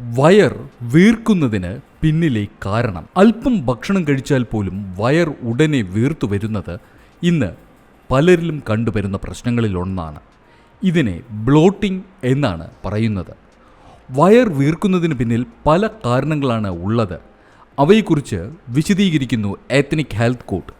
Wire വീർക്കുന്നതിന് പിന്നിലെ കാരണം. അല്പം ഭക്ഷണം കഴിച്ചാൽ പോലും വയർ ഉടനെ വീർത്തു വരുന്നത് ഇന്ന് പലരിലും കണ്ടുവരുന്ന പ്രശ്നങ്ങളിലൊന്നാണ്. ഇതിനെ ബ്ലോട്ടിംഗ് എന്നാണ് പറയുന്നത്. വയർ വീർക്കുന്നതിന് പിന്നിൽ പല കാരണങ്ങളാണ് ഉള്ളത്. അവയെക്കുറിച്ച് വിശദീകരിക്കുന്നു എത്നിക് ഹെൽത്ത് കോഡ്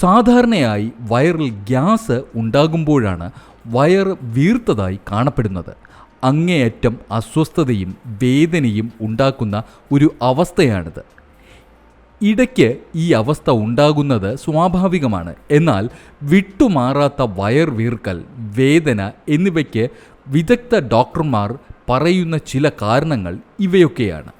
സാധാരണയായി വയറിൽ ഗ്യാസ് ഉണ്ടാകുമ്പോഴാണ് വയർ വീർത്തതായി കാണപ്പെടുന്നത്. അങ്ങേയറ്റം അസ്വസ്ഥതയും വേദനയും ഉണ്ടാക്കുന്ന ഒരു അവസ്ഥയാണിത്. ഇടയ്ക്ക് ഈ അവസ്ഥ ഉണ്ടാകുന്നത് സ്വാഭാവികമാണ്. എന്നാൽ വിട്ടുമാറാത്ത വയർ വീർക്കൽ വേദന എന്നിവയ്ക്ക് വിദഗ്ധ ഡോക്ടർമാർ പറയുന്ന ചില കാരണങ്ങൾ ഇവയൊക്കെയാണ്.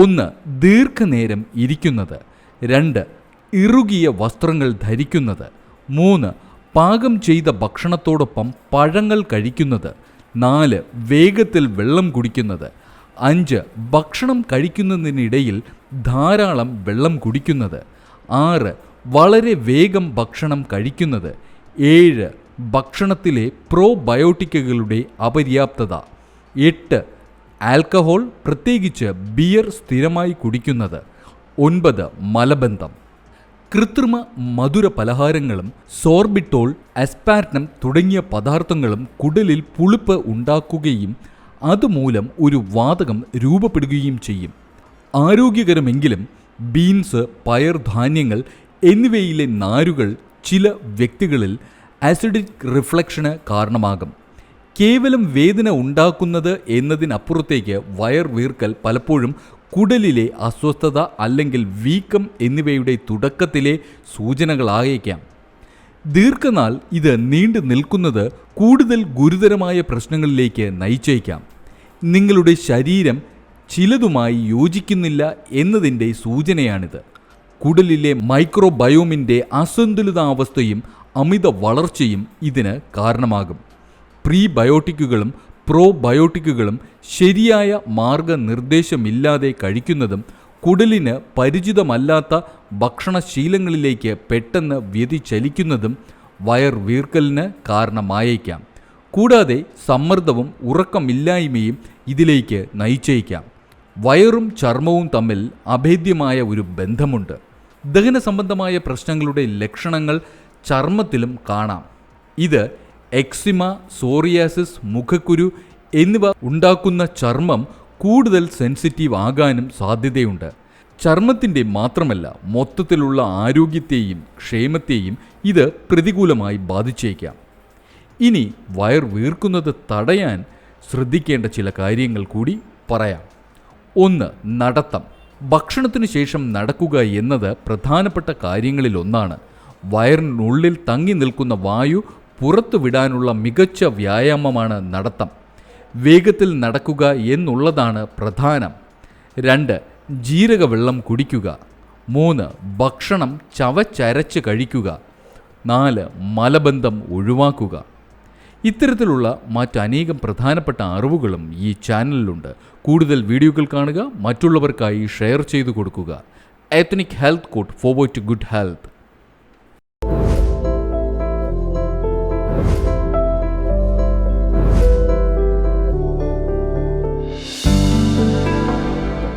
ഒന്ന് ദീർഘനേരം ഇരിക്കുന്നത്. രണ്ട് ഇറുകിയ വസ്ത്രങ്ങൾ ധരിക്കുന്നത്. മൂന്ന് പാകം ചെയ്ത ഭക്ഷണത്തോടൊപ്പം പഴങ്ങൾ കഴിക്കുന്നത്. നാല് വേഗത്തിൽ വെള്ളം കുടിക്കുന്നത്. അഞ്ച് ഭക്ഷണം കഴിക്കുന്നതിനിടയിൽ ധാരാളം വെള്ളം കുടിക്കുന്നത്. ആറ് വളരെ വേഗം ഭക്ഷണം കഴിക്കുന്നത്. ഏഴ് ഭക്ഷണത്തിലെ പ്രോബയോട്ടിക്കുകളുടെ അപര്യാപ്തത. എട്ട് ആൽക്കഹോൾ പ്രത്യേകിച്ച് ബിയർ സ്ഥിരമായി കുടിക്കുന്നത്. ഒൻപത് മലബന്ധം. കൃത്രിമ മധുര പലഹാരങ്ങളും സോർബിറ്റോൾ അസ്പാർട്ടം തുടങ്ങിയ പദാർത്ഥങ്ങളും കുടലിൽ പുളിപ്പ് ഉണ്ടാക്കുകയും അതുമൂലം ഒരു വാതകം രൂപപ്പെടുകയും ചെയ്യും. ആരോഗ്യകരമെങ്കിലും ബീൻസ് പയർ ധാന്യങ്ങൾ എന്നിവയിലെ നാരുകൾ ചില വ്യക്തികളിൽ ആസിഡിക് റിഫ്ലക്ഷന് കാരണമാകും. കേവലം വേദന ഉണ്ടാക്കുന്നത് എന്നതിനപ്പുറത്തേക്ക് വയർ വീർക്കൽ പലപ്പോഴും കുടലിലെ അസ്വസ്ഥത അല്ലെങ്കിൽ വീക്കം എന്നിവയുടെ തുടക്കത്തിലെ സൂചനകളായേക്കാം. ദീർഘനാൾ ഇത് നീണ്ടു നിൽക്കുന്നത് കൂടുതൽ ഗുരുതരമായ പ്രശ്നങ്ങളിലേക്ക് നയിച്ചേക്കാം. നിങ്ങളുടെ ശരീരം ചിലതുമായി യോജിക്കുന്നില്ല എന്നതിന്റെ സൂചനയാണിത്. കുടലിലെ മൈക്രോബയോമിന്റെ അസന്തുലിതാവസ്ഥയും അമിത വളർച്ചയും ഇതിന് കാരണമാകും. പ്രീബയോട്ടിക്കുകളും പ്രോബയോട്ടിക്കുകളും ശരിയായ മാർഗനിർദ്ദേശമില്ലാതെ കഴിക്കുന്നതും കുടലിന് പരിചിതമല്ലാത്ത ഭക്ഷണശീലങ്ങളിലേക്ക് പെട്ടെന്ന് വ്യതിചലിക്കുന്നതും വയർ വീർക്കലിന് കാരണമായേക്കാം. കൂടാതെ സമ്മർദ്ദവും ഉറക്കമില്ലായ്മയും ഇതിലേക്ക് നയിച്ചേക്കാം. വയറും ചർമ്മവും തമ്മിൽ അഭേദ്യമായ ഒരു ബന്ധമുണ്ട്. ദഹന സംബന്ധമായ പ്രശ്നങ്ങളുടെ ലക്ഷണങ്ങൾ ചർമ്മത്തിലും കാണാം. ഇത് എക്സിമ സോറിയാസിസ് മുഖക്കുരു എന്നിവ ഉണ്ടാക്കുന്ന ചർമ്മം കൂടുതൽ സെൻസിറ്റീവ് ആകാനും സാധ്യതയുണ്ട്. ചർമ്മത്തിന്റെ മാത്രമല്ല മൊത്തത്തിലുള്ള ആരോഗ്യത്തെയും ക്ഷേമത്തെയും ഇത് പ്രതികൂലമായി ബാധിച്ചേക്കാം. ഇനി വയർ വീർക്കുന്നത് തടയാൻ ശ്രദ്ധിക്കേണ്ട ചില കാര്യങ്ങൾ കൂടി പറയാം. ഒന്ന് നടത്തം. ഭക്ഷണത്തിനു ശേഷം നടക്കുക എന്നത് പ്രധാനപ്പെട്ട കാര്യങ്ങളിലൊന്നാണ്. വയറിനുള്ളിൽ തങ്ങി നിൽക്കുന്ന വായു പുറത്തു വിടാനുള്ള മികച്ച വ്യായാമമാണ് നടത്തം. വേഗത്തിൽ നടക്കുക എന്നുള്ളതാണ് പ്രധാനം. രണ്ട് ജീരക വെള്ളം കുടിക്കുക. മൂന്ന് ഭക്ഷണം ചവച്ചരച്ച് കഴിക്കുക. നാല് മലബന്ധം ഒഴിവാക്കുക. ഇത്തരത്തിലുള്ള മറ്റനേകം പ്രധാനപ്പെട്ട അറിവുകളും ഈ ചാനലിലുണ്ട്. കൂടുതൽ വീഡിയോകൾ കാണുക മറ്റുള്ളവർക്കായി ഷെയർ ചെയ്തു കൊടുക്കുക. Ethnic health code forward to good health